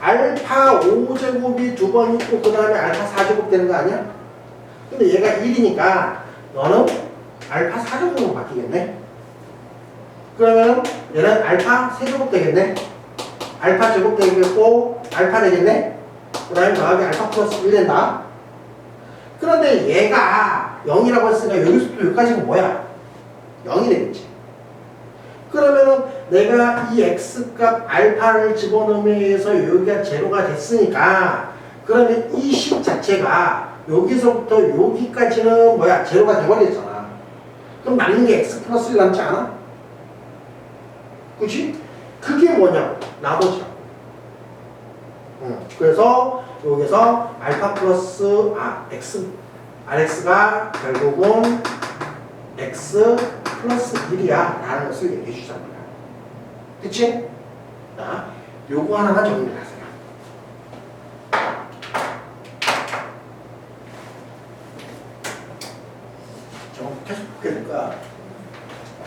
알파 5제곱이 두 번 있고 그 다음에 알파 4제곱 되는 거 아니야? 근데 얘가 1이니까 너는 알파 4제곱으로 바뀌겠네? 그러면 얘는 알파 세제곱 되겠네? 알파 제곱 되겠고 알파 되겠네? 그 다음에 더하기 알파 플러스 1 된다 그런데 얘가 0이라고 했으니까 여기서부터 여기까지는 뭐야? 0이 되겠지 그러면은 내가 이 x값 알파를 집어넣으면 해서 여기가 제로가 됐으니까 그러면 이 식 자체가 여기서부터 여기까지는 뭐야? 제로가 돼버렸잖아 그럼 남는 게 x 플러스 1 남지 않아? 그치? 그게 뭐냐고 나머지라고 응. 그래서 여기서 알파 플러스 아 x rx가 결국은 x 플러스 1이야 라는 것을 얘기해 거야 그치? 자, 요거 하나만 저거 계속 보게 될 거야